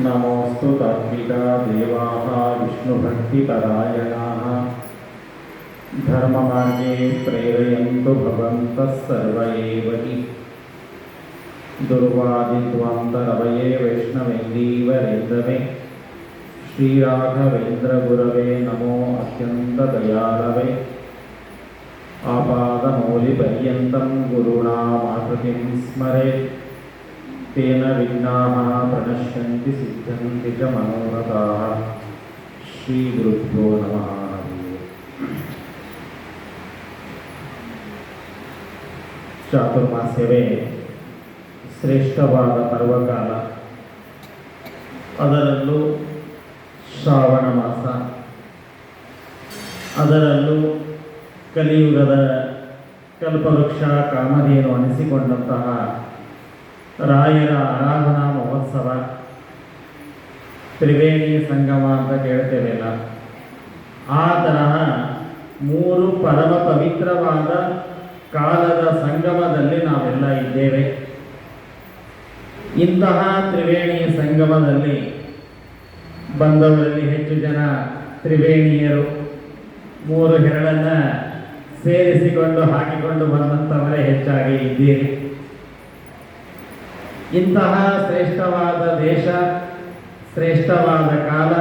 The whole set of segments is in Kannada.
नमोऽस्तु तात्विका देवाः विष्णुभक्तिपरायणाः। धर्ममार्गे प्रेरयन्तु भवन्तः सर्व एव हि। दुर्वादिद्वान्तरवये वैष्णवेन्दीवरेन्दवे श्रीराघवेन्द्रगुरवे नमो अत्यन्तदयालवे। आपादमौलिपर्यन्तं गुरूणामाकृतिं स्मरेत् तेन विघ्नाः प्रणश्यन्ति सिद्ध्यन्ति च मनोरथाः श्रीगुरुभ्यो नमः ಚಾತುರ್ಮಾಸ್ಯವೇ ಶ್ರೇಷ್ಠವಾದ ಪರ್ವಕಾಲ ಅದರಲ್ಲೂ ಶ್ರಾವಣ ಮಾಸ ಅದರಲ್ಲೂ ಕಲಿಯುಗದ ಕಲ್ಪವೃಕ್ಷ ಕಾಮಧೇನು ಅನಿಸಿಕೊಂಡಂತಹ ರಾಯರ ಆರಾಧನಾ ಮಹೋತ್ಸವ. ತ್ರಿವೇಣಿ ಸಂಗಮ ಅಂತ ಕೇಳ್ತೇವೆಲ್ಲ. ಆ ತರಹ ಮೂರು ಪರಮ ಪವಿತ್ರವಾದ ಕಾಲದ ಸಂಗಮದಲ್ಲಿ ನಾವೆಲ್ಲ ಇದ್ದೇವೆ. ಇಂತಹ ತ್ರಿವೇಣಿ ಸಂಗಮದಲ್ಲಿ ಬಂದವರಲ್ಲಿ ಹೆಚ್ಚು ಜನ ತ್ರಿವೇಣಿಯರು. ಮೂರು ಹೆರಳನ್ನ ಸೇರಿಸಿಕೊಂಡು, ಹಾಕಿಕೊಂಡು ಬಂದಂಥವರೇ ಹೆಚ್ಚಾಗಿ ಇದ್ದೀರಿ. ಇಂತಹ ಶ್ರೇಷ್ಠವಾದ ದೇಶ, ಶ್ರೇಷ್ಠವಾದ ಕಾಲ.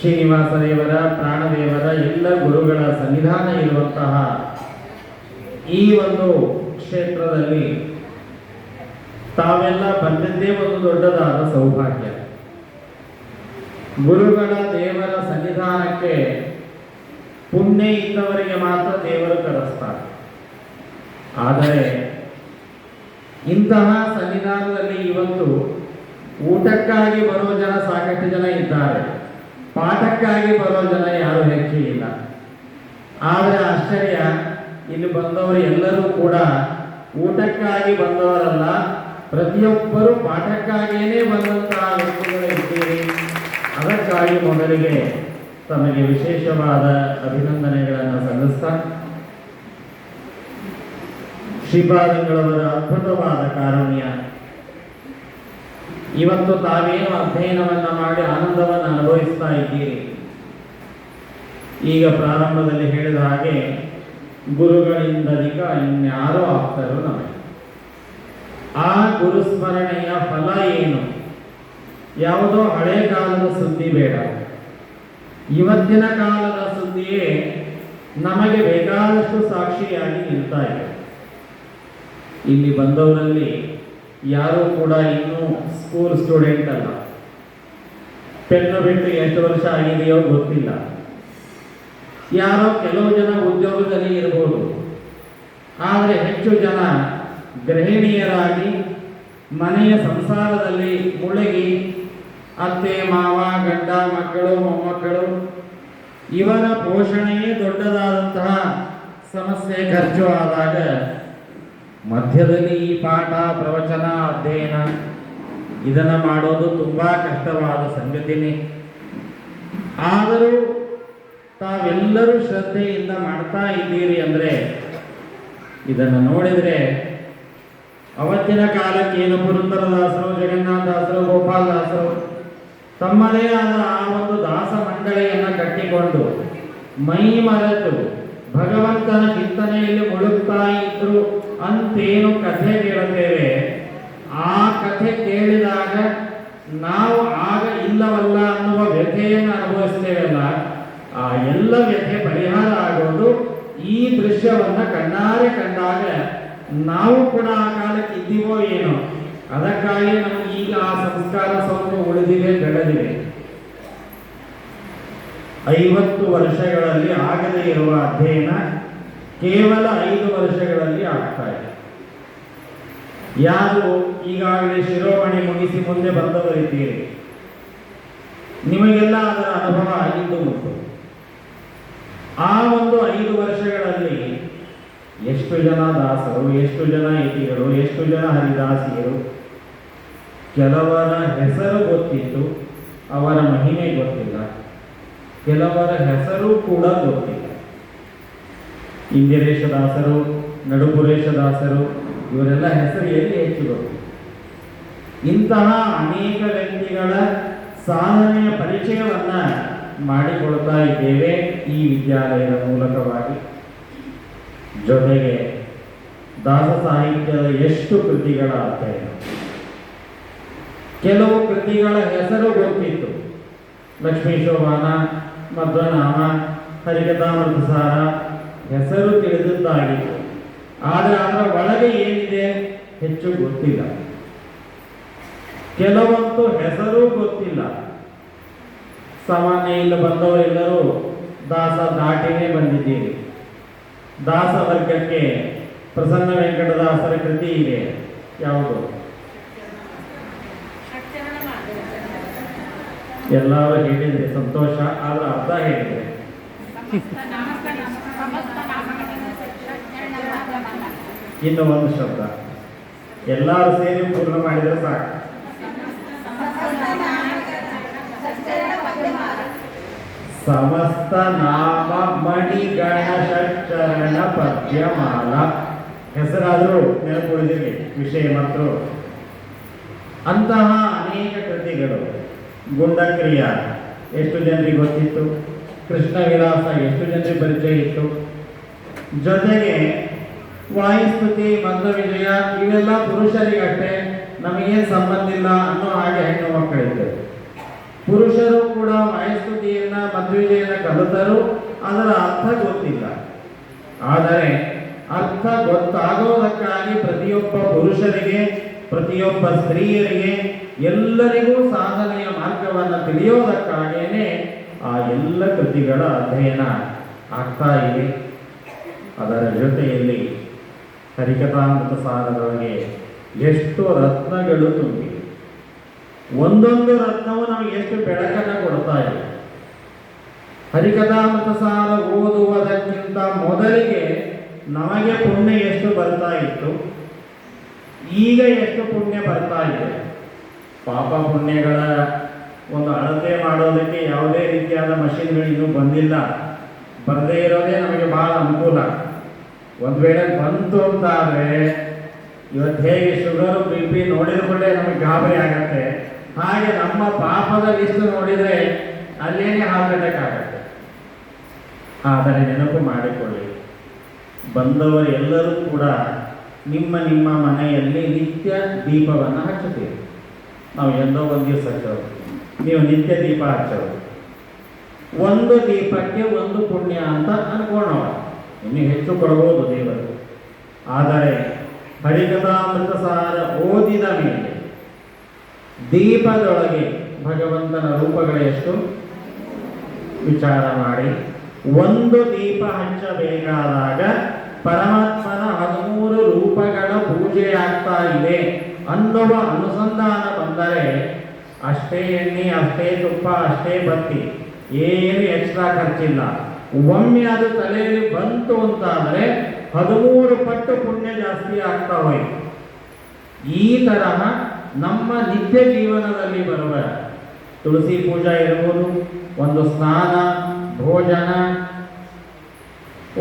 ಶ್ರೀನಿವಾಸ ದೇವರ ಪ್ರಾಣದೇವರ, ಎಲ್ಲ ಗುರುಗಳ ಸನ್ನಿಧಾನ ಇರುವಂತಹ ಈ ಒಂದು ಕ್ಷೇತ್ರದಲ್ಲಿ ತಾವೆಲ್ಲ ಬಂದಿದ್ದೇ ಒಂದು ದೊಡ್ಡದಾದ ಸೌಭಾಗ್ಯ. ಗುರುಗಳ ದೇವರ ಸನ್ನಿಧಾನಕ್ಕೆ ಪುಣ್ಯ ಇದ್ದವರಿಗೆ ಮಾತ್ರ ದೇವರು ಕರೆಸ್ತಾರೆ. ಆದರೆ ಇಂತಹ ಸನ್ನಿಧಾನದಲ್ಲಿ ಇವತ್ತು ಊಟಕ್ಕಾಗಿ ಬರೋ ಜನ ಸಾಕಷ್ಟು ಜನ ಇದ್ದಾರೆ. ಪಾಠಕ್ಕಾಗಿ ಬರೋ ಜನ ಯಾರು ಹೆಚ್ಚು ಇಲ್ಲ. ಆದರೆ ಆಶ್ಚರ್ಯ, ಇಲ್ಲಿ ಬಂದವರು ಎಲ್ಲರೂ ಕೂಡ ಊಟಕ್ಕಾಗಿ ಬಂದವರಲ್ಲ, ಪ್ರತಿಯೊಬ್ಬರು ಪಾಠಕ್ಕಾಗಿಯೇ ಬಂದಂತಹ ವ್ಯಕ್ತಿಗಳು ಅದಕ್ಕಾಗಿ ಮೊದಲಿಗೆ ತಮಗೆ ವಿಶೇಷವಾದ ಅಭಿನಂದನೆಗಳನ್ನು ಸಲ್ಲಿಸ್ತಾ ಶ್ರೀಪಾದಂಗಳವರ ಅದ್ಭುತವಾದ ಕಾರುಣ್ಯ. ಇವತ್ತು ತಾವೇನು ಅಧ್ಯಯನವನ್ನ ಮಾಡಿ ಆನಂದವನ್ನು ಅನುಭವಿಸ್ತಾ ಇದ್ದೀರಿ? ಈಗ ಪ್ರಾರಂಭದಲ್ಲಿ ಹೇಳಿದ ಹಾಗೆ ಗುರುಗಳಿಂದಲಿಕ ಇನ್ಯಾರೋ ಆಗ್ತಾರೋ ನಮಗೆ. ಆ ಗುರುಸ್ಮರಣೆಯ ಫಲ ಏನು? ಯಾವುದೋ ಹಳೆ ಕಾಲದ ಸುದ್ದಿ ಬೇಡ. ಇವತ್ತಿನ ಕಾಲದ ಸುದ್ದಿಯೇ ನಮಗೆ ಬೇಕಾದಷ್ಟು ಸಾಕ್ಷಿಯಾಗಿ ನಿಲ್ತಾ ಇದೆ. ಇಲ್ಲಿ ಬಂದವರಲ್ಲಿ ಯಾರೂ ಕೂಡ ಇನ್ನೂ ಸ್ಕೂಲ್ ಸ್ಟೂಡೆಂಟ್ ಅಲ್ಲ. ಪೆನ್ನು ಬಿಟ್ಟು ಎಷ್ಟು ವರ್ಷ ಆಗಿದೆಯೋ ಗೊತ್ತಿಲ್ಲ. ಯಾರೋ ಕೆಲವು ಜನ ಉದ್ಯೋಗದಲ್ಲಿ ಇರಬಹುದು ಆದರೆ ಹೆಚ್ಚು ಜನ ಗೃಹಿಣಿಯರಾಗಿ ಮನೆಯ ಸಂಸಾರದಲ್ಲಿ ಮುಳುಗಿ ಅತ್ತೆ, ಮಾವ, ಗಂಡ, ಮಕ್ಕಳು, ಮೊಮ್ಮಕ್ಕಳು, ಇವರ ಪೋಷಣೆಯೇ ದೊಡ್ಡದಾದಂತಹ ಸಮಸ್ಯೆ ಖರ್ಚು ಆದಾಗ ಮಧ್ಯದಲ್ಲಿ ಈ ಪಾಠ ಪ್ರವಚನ ಅಧ್ಯಯನ, ಇದನ್ನು ಮಾಡೋದು ತುಂಬ ಕಷ್ಟವಾದ ಸಂಗತಿನೇ. ಆದರೂ ತಾವೆಲ್ಲರೂ ಶ್ರದ್ಧೆಯಿಂದ ಮಾಡ್ತಾ ಇದ್ದೀರಿ ಅಂದರೆ, ಇದನ್ನು ನೋಡಿದರೆ ಅವತ್ತಿನ ಕಾಲಕ್ಕೆ ಕಾಲಕ್ಕೇನು ಪುರಂದರದಾಸರು, ಜಗನ್ನಾಥದಾಸರು, ಗೋಪಾಲದಾಸರು, ತಮ್ಮದೇ ಆದ ಆ ಒಂದು ದಾಸ ಮಂಡಳಿಯನ್ನು ಕಟ್ಟಿಕೊಂಡು ಮೈ ಮರೆತು ಭಗವಂತನ ಚಿಂತನೆಯಲ್ಲಿ ಮುಳುಗ್ತಾ ಇದ್ರು. ಅಂತೇನು ಕಥೆ ಕೇಳುತ್ತೇವೆ, ಆ ಕಥೆ ಕೇಳಿದಾಗ ನಾವು ಆಗ ಇಲ್ಲವಲ್ಲ ಅನ್ನುವ ವ್ಯಥೆಯನ್ನು ಅನುಭವಿಸ್ತೇವಲ್ಲ ಆ ಎಲ್ಲ ವ್ಯಥೆ ಪರಿಹಾರ ಆಗೋದು ಈ ದೃಶ್ಯವನ್ನ ಕಣ್ಣಾರೆ ಕಂಡಾಗ ನಾವು ಕೂಡ ಆ ಕಾಲಕ್ಕೆ ಇದ್ದೀವೋ ಏನೋ. ಅದಕ್ಕಾಗಿ ನಮಗೆ ಈಗ ಆ ಸಂಸ್ಕಾರ ಸ್ವಲ್ಪ ಉಳಿದಿದೆ, ಬೆಳೆದಿದೆ. ಐವತ್ತು ವರ್ಷಗಳಲ್ಲಿ ಆಗದೇ ಇರುವ ಅಧ್ಯಯನ ಕೇವಲ ಐದು ವರ್ಷಗಳಲ್ಲಿ ಆಗ್ತಾ ಇದೆ. ಯಾರು ಈಗಾಗಲೇ ಶಿರೋಮಣಿ ಮುಗಿಸಿ ಮುಂದೆ ಬಂದವರಿದ್ದೀರಿ ನಿಮಗೆಲ್ಲ ಅದರ ಅನುಭವ ಆಗಿದ್ದು ಉಂಟು. ಆ ಒಂದು ಐದು ವರ್ಷಗಳಲ್ಲಿ ಎಷ್ಟು ಜನ ದಾಸರು, ಎಷ್ಟು ಜನ ಯತಿಗಳು, ಎಷ್ಟು ಜನ ಹರಿದಾಸಿಯರು, ಕೆಲವರ ಹೆಸರು ಗೊತ್ತಿತ್ತು, ಅವರ ಮಹಿಮೆ ಗೊತ್ತಿಲ್ಲ, ಕೆಲವರ ಹೆಸರು ಕೂಡ ಗೊತ್ತಿಲ್ಲ. ಇಂದಿರೇಶ ದಾಸರು ನಡುಪುರೇಶ ದಾಸರು ಇವರೆಲ್ಲ ಹೆಸರು ಎಲ್ಲಿ ಹೆಚ್ಚು ಗೊತ್ತು ಇಂತಹ ಅನೇಕ ವ್ಯಕ್ತಿಗಳ ಸಾಧನೆಯ ಪರಿಚಯವನ್ನ ಮಾಡಿಕೊಳ್ತಾ ಇದ್ದೇವೆ ಈ ವಿದ್ಯಾಲಯದ ಮೂಲಕವಾಗಿ. ಜೊತೆಗೆ ದಾಸ ಸಾಹಿತ್ಯದ ಎಷ್ಟು ಕೃತಿಗಳ ಅಧ್ಯಯನ ಕೆಲವು ಕೃತಿಗಳ ಹೆಸರು ಗೊತ್ತಿತ್ತು. ಲಕ್ಷ್ಮೀ ಶೋಭಾನ ಮಧ್ವನಾಮ, ಹರಿಕಥಾಮೃತಸಾರ ಹೆಸರು ತಿಳಿದಿದ್ದಾಗಿತ್ತು ಆದರೆ ಅದರ ಒಳಗೆ ಏನಿದೆ? ಹೆಚ್ಚು ಗೊತ್ತಿಲ್ಲ. ಕೆಲವಂತೂ ಹೆಸರು ಗೊತ್ತಿಲ್ಲ. ಸಾಮಾನ್ಯ ಇಲ್ಲಿ ಬಂದವರೆಲ್ಲರೂ ದಾಸ ದಾಟಿನೇ ಬಂದಿದ್ದೀರಿ. ದಾಸ ವರ್ಗಕ್ಕೆ ಪ್ರಸನ್ನ ವೆಂಕಟದಾಸರ ಕೃತಿ ಇದೆ. ಯಾವುದು? ಎಲ್ಲರೂ ಹೇಳಿದ್ರೆ ಸಂತೋಷ, ಆದ್ರೆ ಅರ್ಥ ಹೇಳಿದ್ರೆ. ಇನ್ನು ಒಂದು ಶಬ್ದ. ಎಲ್ಲರೂ ಸೇರಿ ಪೂರ್ಣ ಮಾಡಿದ್ರೆ ಸಾಕು. ಸಮಸ್ತ ನಾಮ ಮಣಿಗಣ ಷಟ್ಚರಣ ಪದ್ಯಮಾಲ. ಹೆಸರಾದರೂ ನೆನಪುಳಿದಿರಲಿ ವಿಷಯ ಮಾತ್ರ ಅಂತಹ ಅನೇಕ ಕೃತಿಗಳು. ಗುಂಡಕ್ರಿಯ. ಎಷ್ಟು ಜನರಿಗೆ ಗೊತ್ತಿತ್ತು? ಕೃಷ್ಣ ವಿಲಾಸ ಎಷ್ಟು ಜನರಿಗೆ ಪರಿಚಯ ಇತ್ತು? ಜೊತೆಗೆ ವಾಯುಸ್ತುತಿ ವಿಜಯ ಇವೆಲ್ಲ ಪುರುಷರಿಗಷ್ಟೇ ನಮಗೇನು ಸಂಬಂಧ ಇಲ್ಲ ಅನ್ನೋ ಹಾಗೆ ಹೆಣ್ಣು ಮಕ್ಕಳಿದ್ದರು ಪುರುಷರು ಕೂಡ ವಾಯುಸ್ತುತಿಯನ್ನ ಮಧ್ವಿಜಯನ್ನ ಕಲಿತರು, ಅದರ ಅರ್ಥ ಗೊತ್ತಿಲ್ಲ. ಆದರೆ ಅರ್ಥ ಗೊತ್ತಾಗೋದಕ್ಕಾಗಿ ಪ್ರತಿಯೊಬ್ಬ ಪುರುಷರಿಗೆ, ಪ್ರತಿಯೊಬ್ಬ ಸ್ತ್ರೀಯರಿಗೆ ಎಲ್ಲರಿಗೂ ಸಾಧನೆಯ ಮಾರ್ಗವನ್ನು ತಿಳಿಯೋದಕ್ಕಾಗೇನೆ ಆ ಎಲ್ಲ ಕೃತಿಗಳ ಅಧ್ಯಯನ ಆಗ್ತಾ ಇದೆ. ಅದರ ಜೊತೆಯಲ್ಲಿ ಹರಿಕಥಾಮೃತ ಸಾರದೊಳಗೆ ಎಷ್ಟು ರತ್ನಗಳು ತುಂಬಿವೆ. ಒಂದೊಂದು ರತ್ನವು ನಮಗೆ ಎಷ್ಟು ಬೆಳಕನ್ನು ಕೊಡ್ತಾ ಇದೆ. ಹರಿಕಥಾಮೃತ ಸಾರ ಓದುವುದಕ್ಕಿಂತ ಮೊದಲಿಗೆ ನಮಗೆ ಪುಣ್ಯ ಎಷ್ಟು ಬರ್ತಾ ಇತ್ತು? ಈಗ ಎಷ್ಟು ಪುಣ್ಯ ಬರ್ತಾ ಇದೆ? ಪಾಪ ಪುಣ್ಯಗಳ ಒಂದು ಅಳತೆ ಮಾಡೋದಕ್ಕೆ ಯಾವುದೇ ರೀತಿಯಾದ ಮಷಿನ್ಗಳು ಇನ್ನೂ ಬಂದಿಲ್ಲ. ಬರದೇ ಇರೋದೇ ನಮಗೆ ಬಹಳ ಅನುಕೂಲ. ಒಂದು ವೇಳೆ ಬಂತು ಅಂತ ಆದರೆ ಇವತ್ತು ಹೇಗೆ ಶುಗರು, ಬಿ ಪಿ ನೋಡಿದ ನಮಗೆ ಗಾಬರಿ ಆಗತ್ತೆ. ಹಾಗೆ ನಮ್ಮ ಪಾಪದ ಲಿಸ್ಟ್ ನೋಡಿದರೆ ಅಲ್ಲೇನೆ ಆಗತ್ತೆ ಆದರೆ ನೆನಪು ಮಾಡಿಕೊಳ್ಳಿ. ಬಂದವರು ಎಲ್ಲರೂ ಕೂಡ ನಿಮ್ಮ ನಿಮ್ಮ ಮನೆಯಲ್ಲಿ ನಿತ್ಯ ದೀಪವನ್ನು ಹಚ್ಚುತ್ತೀರಿ. ನಾವು ಎಲ್ಲೋ ಒಂದು ದಿವಸ ಹಚ್ಚೋದು. ನೀವು ನಿತ್ಯ ದೀಪ ಹಚ್ಚೋದು. ಒಂದು ದೀಪಕ್ಕೆ ಒಂದು ಪುಣ್ಯ ಅಂತ ಅನ್ಕೊಳ್ಳೋಣ. ಇನ್ನು ಹೆಚ್ಚು ಕೊಡಬಹುದು ದೇವರು. ಆದರೆ ಹರಿಕಥಾಮೃತ ಸಾರ ಓದಿದ ಮೇಲೆ ದೀಪದೊಳಗೆ ಭಗವಂತನ ರೂಪಗಳು ಎಷ್ಟು? ವಿಚಾರ ಮಾಡಿ. ಒಂದು ದೀಪ ಹಂಚಬೇಕಾದಾಗ ಪರಮಾತ್ಮನ ಹದಿಮೂರು ರೂಪಗಳ ಪೂಜೆ ಆಗ್ತಾ ಇದೆ ಅನ್ನುವ ಅನುಸಂಧಾನ ಬಂದರೆ ಅಷ್ಟೇ ಎಣ್ಣೆ, ಅಷ್ಟೇ ತುಪ್ಪ, ಅಷ್ಟೇ ಬತ್ತಿ, ಏನು ಎಕ್ಸ್ಟ್ರಾ ಖರ್ಚಿಲ್ಲ. ಒಮ್ಮೆ ಅದು ತಲೆಯಲ್ಲಿ ಬಂತು ಅಂತ ಅಂದರೆ ಹದಿಮೂರು ಪಟ್ಟು ಪುಣ್ಯ ಜಾಸ್ತಿ ಆಗ್ತಾ ಹೋಯ್ತು. ಈ ತರಹ ನಮ್ಮ ನಿತ್ಯ ಜೀವನದಲ್ಲಿ ಬರುವ ತುಳಸಿ ಪೂಜಾ ಇರ್ಬೋದು, ಒಂದು ಸ್ನಾನ, ಭೋಜನ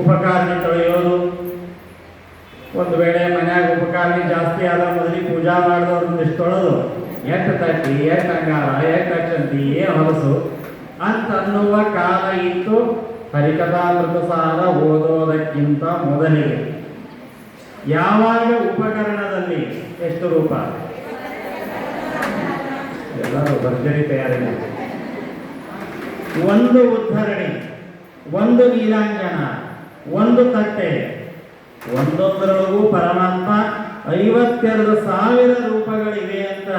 ಉಪಕಾರಣಿ ತೊಳೆಯೋದು, ಒಂದು ವೇಳೆ ಮನ್ಯಾಗ ಉಪಕಾರಣಿ ಜಾಸ್ತಿ ಆದ ಮೊದಲಿಗೆ ಪೂಜಾ ಮಾಡಿದವ್ರನ್ನ ತೊಳೆದು ಎಟ್ಟು ತಟ್ಟಿ ಎಟ್ಟು ಅಂಗಾರ ಎಟ್ಟು ಅಚ್ಚಂತಿ ಏನು ಹೊಲಸು ಅಂತನ್ನುವ ಕಾಲ ಇತ್ತು. ಹರಿಕಥಾಮೃತ ಸಾರ ಓದೋದಕ್ಕಿಂತ ಮೊದಲಿಗೆ ಯಾವಾಗ ಉಪಕರಣದಲ್ಲಿ ಎಷ್ಟು ರೂಪ ಎಲ್ಲರೂ ಭರ್ಜರಿ ತಯಾರಿ. ಒಂದು ಉದ್ಧರಣಿ, ಒಂದು ನೀಲಾಂಜನ, ಒಂದು ತಟ್ಟೆ, ಒಂದೊಂದರೊಳಗೂ ಪರಮಾತ್ಮ ಐವತ್ತೆರಡು ಸಾವಿರ ರೂಪಗಳಿವೆ ಅಂತ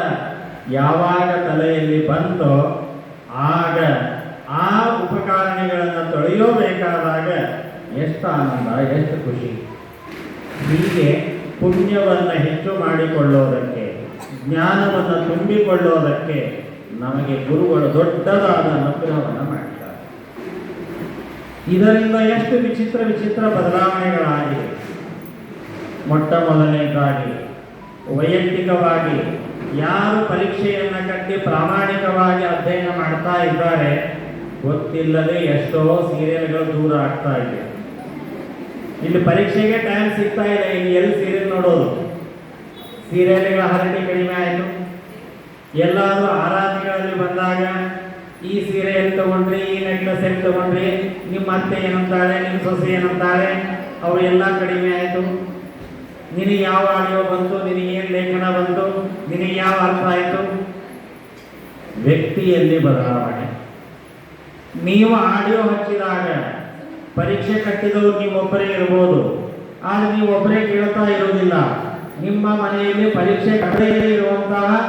ಯಾವಾಗ ತಲೆಯಲ್ಲಿ ಬಂತೋ ಆಗ ಆ ತೊಳೆಯೋಬೇಕಾದಾಗ ಎಷ್ಟು ಆನಂದ, ಎಷ್ಟು ಖುಷಿ. ಹೀಗೆ ಪುಣ್ಯವನ್ನು ಹೆಚ್ಚು ಮಾಡಿಕೊಳ್ಳೋದಕ್ಕೆ, ಜ್ಞಾನವನ್ನು ತುಂಬಿಕೊಳ್ಳೋದಕ್ಕೆ ನಮಗೆ ಗುರುಗಳು ದೊಡ್ಡದಾದ ಅನುಗ್ರಹವನ್ನು ಮಾಡಿದ್ದಾರೆ ಇದರಿಂದ ಎಷ್ಟು ವಿಚಿತ್ರ ವಿಚಿತ್ರ ಬದಲಾವಣೆಗಳಾಗಿವೆ ಮೊಟ್ಟ ಮೊದಲನೇದಾಗಿ, ವೈಯಕ್ತಿಕವಾಗಿ ಯಾರು ಪರೀಕ್ಷೆಯನ್ನು ಕಟ್ಟಿ ಪ್ರಾಮಾಣಿಕವಾಗಿ ಅಧ್ಯಯನ ಮಾಡ್ತಾ ಇದ್ದಾರೆ ಗೊತ್ತಿಲ್ಲದೆ ಎಷ್ಟೋ ಸೀರಿಯಲ್ಗಳು ದೂರ ಆಗ್ತಾ ಇದೆ. ಇಲ್ಲಿ ಪರೀಕ್ಷೆಗೆ ಟೈಮ್ ಸಿಗ್ತಾ ಇಲ್ಲ ಇಲ್ಲಿ ಎಲ್ಲಿ ಸೀರಿಯಲ್ ನೋಡೋದು? ಸೀರಿಯಲ್ಗಳ ಹರಟಿ ಕಡಿಮೆ ಆಯಿತು. ಎಲ್ಲಾದರೂ ಆರಾಧನೆಗಳಲ್ಲಿ ಬಂದಾಗ ಈ ಸೀರೆ ಎಲ್ಲಿ ತಗೊಂಡ್ರಿ, ಈ ನೆಕ್ಲೆಸ್ ಎಲ್ಲಿ ತಗೊಂಡ್ರಿ, ನಿಮ್ಮ ಅತ್ತೆ ಏನಂತಾಳೆ, ನಿಮ್ಮ ಸೊಸೆ ಏನಂತಾಳೆ, ಅವ್ರು ಎಲ್ಲ ಕಡಿಮೆ ಆಯಿತು. ನಿನಗೆ ಯಾವ ಆಡಿಯೋ ಬಂತು, ನಿನಗೆ ಏನು ಲೇಖನ ಬಂತು, ನಿನಗೆ ಯಾವ ಅರ್ಥ ಆಯಿತು? ವ್ಯಕ್ತಿಯಲ್ಲಿ ಬದಲಾವಣೆ. ನೀವು ಆಡಿಯೋ ಹಚ್ಚಿದಾಗ ಪರೀಕ್ಷೆ ಕಟ್ಟಿದವರು ನೀವೊಬ್ಬರೇ ಇರ್ಬೋದು. ಆದರೆ ನೀವು ಒಬ್ಬರೇ ಕೇಳ್ತಾ ಇರೋದಿಲ್ಲ ನಿಮ್ಮ ಮನೆಯಲ್ಲಿ ಪರೀಕ್ಷೆ ಕಟ್ಟದೇ ಇರುವಂತಹ